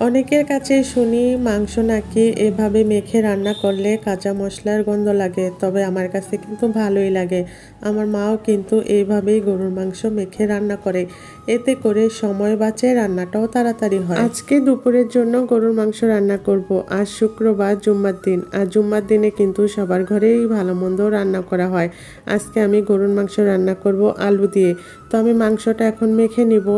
অনেকের কাছে শুনি, মাংস নাকি এভাবে মেখে রান্না করলে কাঁচা মশলার গন্ধ লাগে, তবে আমার কাছে কিন্তু ভালোই লাগে। আমার মাও কিন্তু এইভাবেই গরুর মাংস মেখে রান্না করে। এতে করে সময় বাঁচে, রান্নাটাও তাড়াতাড়ি হয়। আজকে দুপুরের জন্য গরুর মাংস রান্না করব। আজ শুক্রবার জুম্মার দিন। আর জুম্মার দিনে কিন্তু সবার ঘরেই ভালো মন্দ রান্না করা হয়। আজকে আমি গরুর মাংস রান্না করব আলু দিয়ে। তো আমি মাংসটা এখন মেখে নিব।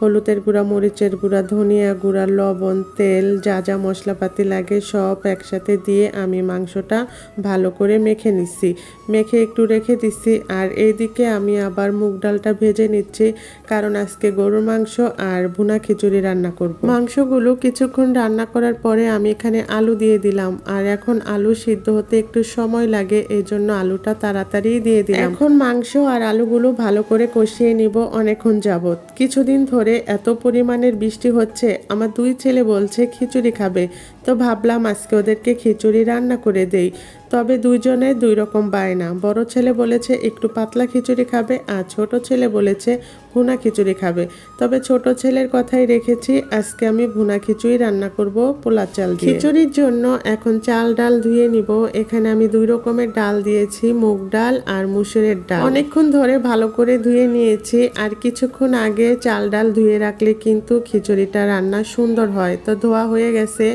হলুদের গুঁড়া, মরিচের গুঁড়া, ধনিয়া গুঁড়া, লবণ, তেল, যা যা মশলাপাতি লাগে সব একসাথে দিয়ে আমি মাংসটা ভালো করে মেখে নিচ্ছি। মেখে একটু রেখে দিচ্ছি আর এইদিকে আমি আবার মুগ ডালটা ভেজে নিচ্ছি কারণ আজকে গরুর মাংস আর ভুনা খিচুড়ি রান্না করব। মাংসগুলো কিছুক্ষণ রান্না করার পরে আমি এখানে আলু দিয়ে দিলাম আর এখন আলু সিদ্ধ হতে একটু সময় লাগে এই জন্য আলুটা তাড়াতাড়ি দিয়ে দিলাম। এখন মাংস আর আলুগুলো ভালো করে কষিয়ে নিব অনেকক্ষণ যাবত কিছুদিন ধরে এত পরিমাণের বৃষ্টি হচ্ছে। আমার দুই ছেলে বলছে খিচুড়ি খাবে। তো ভাবলাম আজকে ওদেরকে খিচুড়ি রান্না করে দেই। তবে দুইজনে দুই রকম বায়না বড় ছেলে বলেছে, একটু পাতলা খিচুড়ি খাবে আর ছোট ছেলে বলেছে, ভুনা খিচুড়ি খাবে। তবে ছোট ছেলের কথাই রেখেছি, আজকে আমি ভুনা খিচুড়ি রান্না করব পোলা চাল দিয়ে। খিচুড়ির জন্য এখন চাল ডাল ধুয়ে নিব। এখানে আমি দুই রকমের ডাল দিয়েছি, মুগ ডাল আর মুসুরের ডাল। অনেকক্ষণ ধরে ভালো করে ধুয়ে নিয়েছি, আর কিছুক্ষণ আগে চাল ডাল ধুয়ে রাখলে কিন্তু খিচুড়িটা রান্না সুন্দর হয়। তো ধোয়া হয়ে গেছে।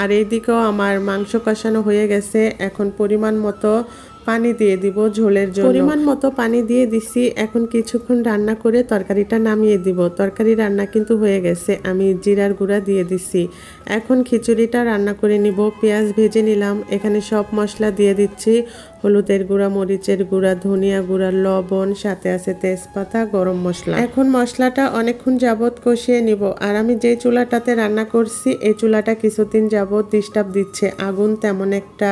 আর এইদিকেও আমার মাংস কষানো হয়ে গেছে। এখন পরিমাণ মতো পানি দিয়ে দিব ঝোলের জন্য। পরিমাণ মতো পানি দিয়ে দিছি, এখন কিছুক্ষণ রান্না করে তরকারিটা নামিয়ে দিব। তরকারি রান্না কিন্তু হয়ে গেছে, আমি জিরার গুঁড়া দিয়ে দিছি। এখন খিচুড়িটা রান্না করে নিব, পেঁয়াজ ভেজে নিলাম, এখানে সব মশলা দিয়ে দিচ্ছি। হলুদের গুঁড়া, মরিচের গুঁড়া, ধনিয়া গুঁড়া, লবণ, সাথে আছে তেজপাতা, গরম মশলা। এখন মশলাটা অনেকক্ষণ যাবত কষিয়ে নিব, আর আমি যে চুলাটাতে রান্না করছি, এই চুলাটা কিছুদিন যাবত ডিস্টার্ব দিচ্ছে। আগুন তেমন একটা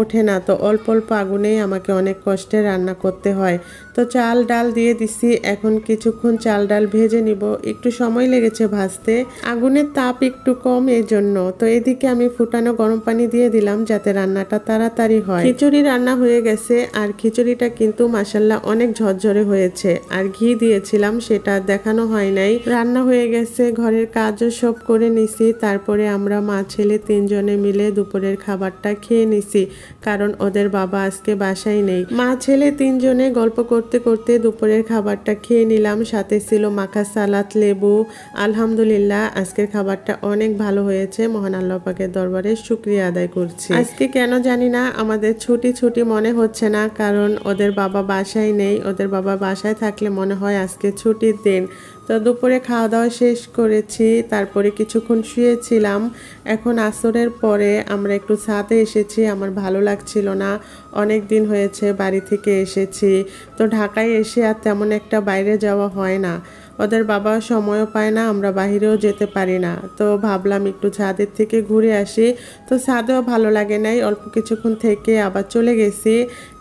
ওঠে না, তো অল্প অল্প আগুনেই আমাকে অনেক কষ্টে রান্না করতে হয়। তো চাল ডাল দিয়ে দিছি, এখন কিছুক্ষণ চাল ডাল ভেজে নিব। একটু সময় লেগেছে ভাজতে। আগুনের তাপ একটু কম এই জন্য তো এদিকে আমি ফুটানো গরম পানি দিয়ে দিলাম যাতে রান্নাটা তাড়াতাড়ি হয়। খিচুড়ি রান্না হয়ে গেছে, আর খিচুড়িটা কিন্তু মাসাল্লাহ অনেক ঝরঝরে হয়েছে। আর ঘি দিয়েছিলাম, সেটা দেখানো হয় নাই। রান্না হয়ে গেছে, ঘরের কাজও সব করে নিছি। তারপরে আমরা মা ছেলে তিনজনে মিলে দুপুরের খাবারটা খেয়ে নিছি। কারণ ওদের বাবা আজকে বাসায় নেই। মা, ছেলে তিনজনে গল্প করতে করতে দুপুরের খাবারটা খেয়ে নিলাম। সাথে ছিল মাখা সালাদ, লেবু। আলহামদুলিল্লাহ, আজকের খাবারটা অনেক ভালো হয়েছে। মহান আল্লাহ পাকের দরবারে শুক্রিয়া আদায় করছি। আজকে কেন জানি না, আমাদের ছুটি ছুটি মনে হচ্ছে না, কারণ ওদের বাবা বাসায় নেই। ওদের বাবা বাসায় থাকলে মনে হয় আজকে ছুটির দিন। তো দুপুরে খাওয়া দাওয়া শেষ করেছি, তারপরে কিছুক্ষণ শুয়েছিলাম। এখন আসরের পরে আমরা একটু ছাদে এসেছি, আমার ভালো লাগছিল না। অনেক দিন হয়েছে বাড়ি থেকে এসেছি, তো ঢাকায় এসে আর তেমন একটা বাইরে যাওয়া হয় না। ওদের বাবা সময়ও পায় না, আমরা বাহিরেও যেতে পারি না। তো ভাবলাম একটু ছাদের থেকে ঘুরে আসি। তো ছাদেও ভালো লাগে নাই, অল্প কিছুক্ষণ থেকে আবার চলে গেছি।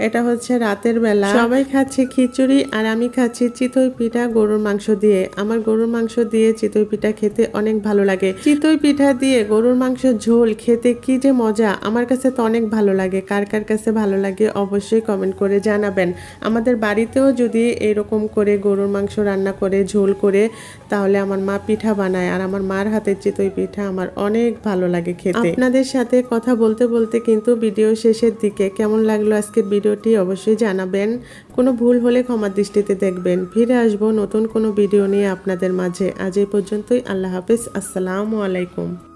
এটা হচ্ছে রাতের বেলা। সবাই খাচ্ছে খিচুড়ি আর আমি খাচ্ছি চিতই পিঠা গরুর মাংস দিয়ে। আমার গরুর মাংস দিয়ে চিতই পিঠা খেতে অনেক ভালো লাগে। চিতই পিঠা দিয়ে গরুর মাংস ঝোল খেতে কি যে মজা, আমার কাছে তো অনেক ভালো লাগে। কার কার কাছে ভালো লাগে অবশ্যই কমেন্ট করে জানাবেন। আমাদের বাড়িতেও যদি এরকম করে গরুর মাংস রান্না করে ঝোল করে তাহলে আমার মা পিঠা বানায়। আর আমার মার হাতের চিতই পিঠা আমার অনেক ভালো লাগে খেতে। আপনাদের সাথে কথা বলতে বলতে কিন্তু ভিডিও শেষের দিকে কেমন লাগল আজকের ভিডিওটি অবশ্যই জানাবেন। কোনো ভুল হলে ক্ষমার দৃষ্টিতে দেখবেন। ফিরে আসব নতুন কোনো ভিডিও নিয়ে আপনাদের মাঝে। আজ এই পর্যন্তই। আল্লাহ হাফিজ। আসসালামু আলাইকুম।